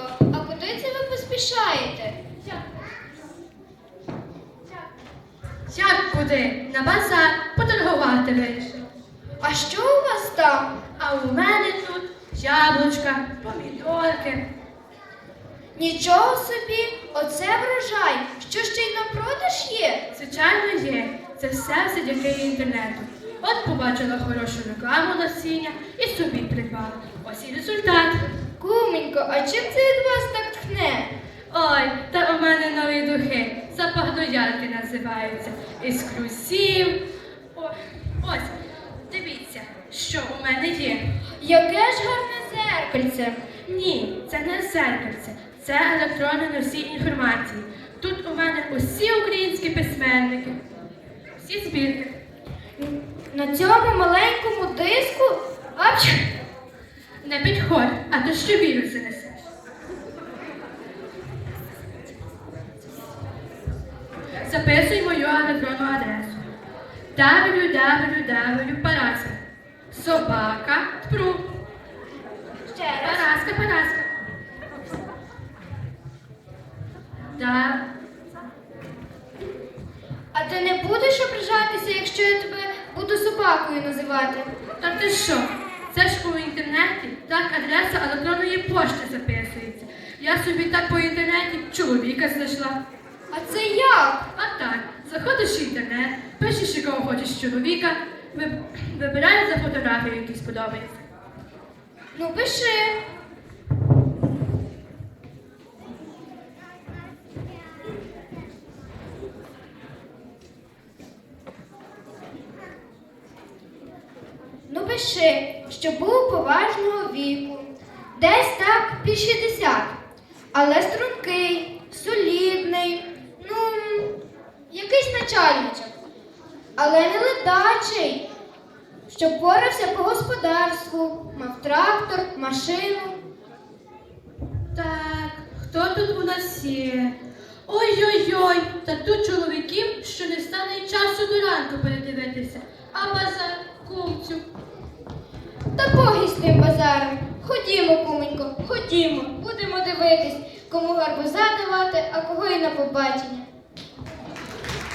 Куменько, а куди це ви поспішаєте? Як куди? На базар поторгувати вирішив. А що у вас там? А у мене тут яблучка, помідорки. Нічого собі, оце врожай. Що ще й на продаж є? Звичайно, є. Це все завдяки інтернету. От побачила хорошу рекламу насіння і собі придбала. Ось і результат. Куменько, а чим це від вас так тхне? Ой, та у мене нові духи. Запах доярки називаються. Із крусів. Ось, дивіться, що у мене є. Яке ж гарне зеркальце. Ні, це не зеркальце, це електронний носій інформації. Тут у мене усі українські письменники, всі збірки. На цьому маленькому диску? Не підходь, а то що вірус занесеш. Записуй мою електронну адресу. www.paraska. Собака тпру. Ще раз. Параска, Параска. Да. А ти не будеш ображатися, якщо я тебе буду собакою називати? Та ти що? Це ж у інтернеті так адреса електронної пошти записується. Я собі так по інтернеті чоловіка знайшла. А це як? А так, заходиш в інтернет, пишеш, якого хочеш чоловіка, ви- вибираєш за фотографію, який сподобається. Ну, пиши. Ну, пиши, що був поважного віку, десь так під 60, але стрункий, солідний, ну, якийсь начальничок, але не ледачий, щоб порався по господарству, мав трактор, машину. Так, хто тут у нас є? Ой-ой-ой, та тут чоловіків, що не стане часу до ранку передивитися. А базар. Та боги з тим базаром. Ходімо, куменько, ходімо, будемо дивитись, кому гарбуза давати, а кого і на побачення.